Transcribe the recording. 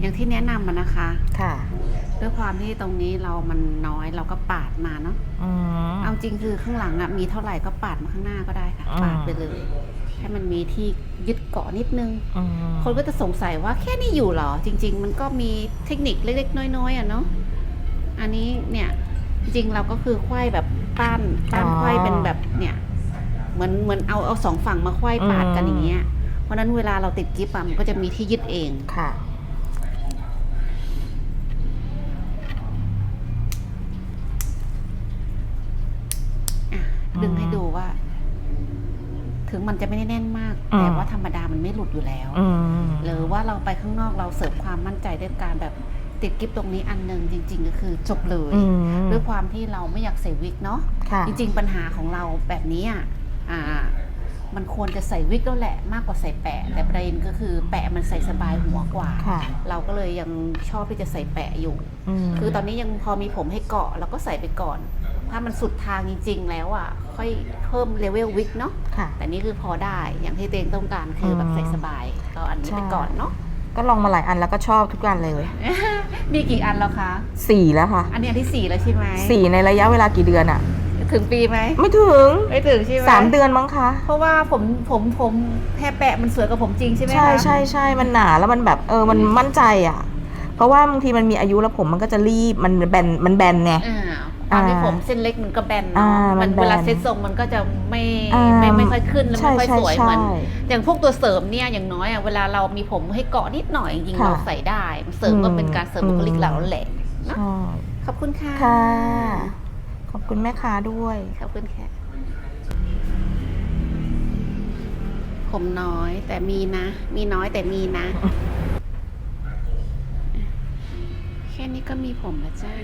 อย่างที่แนะนำมานะคะค่ะ ด้วยความที่ตรงนี้เรามันน้อยเราก็ปาดมาเนาะอืม เอาจริงคือข้างหลังอะมีเท่าไหร่ก็ปาดมาข้างหน้าก็ได้ค่ะ อืม ปาดไปเลย ให้มันมีที่ยึดเกาะนิดนึง อืมคนก็จะสงสัยว่าแค่นี้อยู่เหรอ จริง ๆ มันก็มีเทคนิคเล็กๆ น้อยๆอะเนาะอันนี้เนี่ยจริงๆเราก็คือควายแบบป้านป้านควายเป็นแบบเนี่ยเหมือนเหมือนเอาเอาสองฝั่งมาควายปาดกันอย่างเงี้ยเพราะฉะนั้นเวลาเราติดกิฟต์อะมันก็จะมีที่ยึดเอง ค่ะ ดึงให้ดูว่า ถึงมันจะไม่ได้แน่นมากอืมแต่ว่าธรรมดามันไม่หลุดอยู่แล้วอืมหรือว่าเราไปข้างนอกเราเสริมความมั่นใจด้วยการแบบติดกิฟต์ตรงนี้อันหนึ่งจริง ๆ ก็คือจบเลยอืมด้วยความที่เราไม่อยากใส่วิกเนาะค่ะจริง ๆ ปัญหาของเราแบบนี้อะอ่ามันควรจะใส่วิกแล้วแหละมากกว่าใส่แปะ แต่ประเด็นก็คือแปะมันใส่สบายหัวกว่าค่ะเราก็เลยยังชอบที่จะใส่แปะอยู่มคือตอนนี้ยังพอมีผมให้เกาะเราก็ใส่ไปก่อน ถ้ามันสุดทางจริง ๆ แล้วอะค่อยเพิ่มเลเวลวิกเนาะค่ะ แต่นี่คือพอได้อย่างที่ตัวเองต้องการคือแบบใส่สบายก็อันนี้ไปก่อนเนาะก็ลองมาหลายอันแล้วก็ชอบทุกอันเลย มีกี่อันแล้วคะสี่แล้วค่ะ อันนี้อันที่สี่แล้วใช่ไหมสี่ในระยะเวลากี่เดือนอะถึงปีไหมไม่ถึงไม่ถึงใช่ไหมสามเดือนมั้งคะ เพราะว่าผมผมผมแพรแปะมันสวยกว่าผมจริงใช่ไหมคะใช่ใช่ใช่มันหนาแล้วมันแบบเออมันมั่นใจอะ เพราะว่าบางทีมันมีอายุแล้วผมมันก็จะรีบมันแบนมันแบนไงอ่าตอนที่อ่าผมเส้นเล็กมันก็แบนอ่าเนาะมัมันนแบนเวลาเซ็ตทรงมันก็จะไม่อ่าไม่ไม่ค่อยขึ้นแล้วใช่ไม่ค่อยใช่สวยใช่เหมือนอย่างพวกตัวเสริมเนี่ยอย่างน้อยอะเวลาเรามีผมให้เกาะนิดหน่อยจริงๆค่ะเราใส่ได้เสริมก็อืมเป็นการเสริมบุคลิกเราแหละเนอะใช่ขอบคุณค่ะค่ะขอบคุณแม่ค้าด้วยขอบคุณค่ะผมน้อยแต่มีนะ มีน้อยแต่มีนะ นี้ก็มีผมแล้วจ้า